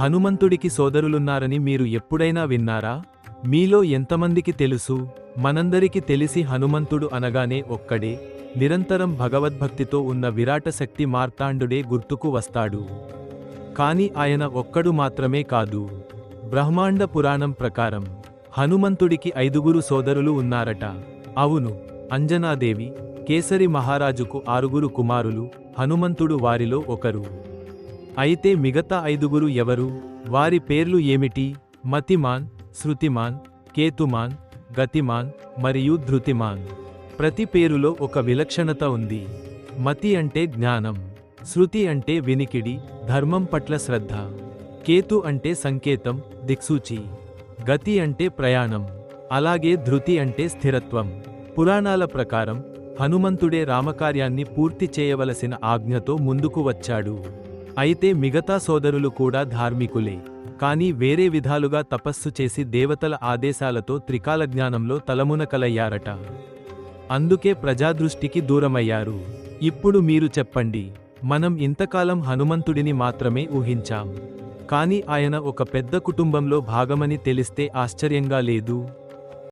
హనుమంతుడికి సోదరులున్నారని మీరు ఎప్పుడైనా విన్నారా? మీలో ఎంతమందికి తెలుసు? మనందరికి తెలిసి హనుమంతుడు అనగానే ఒక్కడే నిరంతరం భగవద్భక్తితో ఉన్న విరాట శక్తి మార్తాండుడే గుర్తుకు వస్తాడు. కాని ఆయన ఒక్కడు మాత్రమే కాదు. బ్రహ్మాండ పురాణం ప్రకారం హనుమంతుడికి ఐదుగురు సోదరులు ఉన్నారట. అవును అంజనాదేవి కేసరి మహారాజుకు ఆరుగురు కుమారులు హనుమంతుడు వారిలో ఒకరు. అయితే మిగతా ఐదుగురు ఎవరు? వారి పేర్లు ఏమిటి? మతిమాన్ శృతిమాన్ కేతుమాన్ గతిమాన్ మరియు ధృతిమాన్. ప్రతి పేరులో ఒక విలక్షణత ఉంది. మతి అంటే జ్ఞానం. శృతి అంటే వినికిడి ధర్మం పట్ల శ్రద్ధ. కేతు అంటే సంకేతం దిక్సూచి. గతి అంటే ప్రయాణం. అలాగే ధృతి అంటే స్థిరత్వం. పురాణాల ప్రకారం హనుమంతుడే రామకార్యాన్ని పూర్తి చేయవలసిన ఆజ్ఞతో ముందుకు వచ్చాడు. అయితే మిగతా సోదరులు కూడా ధార్మికులే. కానీ వేరే విధాలుగా తపస్సు చేసి దేవతల ఆదేశాలతో త్రికాల జ్ఞానంలో తలమునకలయ్యారట. అందుకే ప్రజాదృష్టికి దూరమయ్యారు. ఇప్పుడు మీరు చెప్పండి మనం ఇంతకాలం హనుమంతుడిని మాత్రమే ఊహించాం. కాని ఆయన ఒక పెద్ద కుటుంబంలో భాగమని తెలిస్తే ఆశ్చర్యంగా లేదు.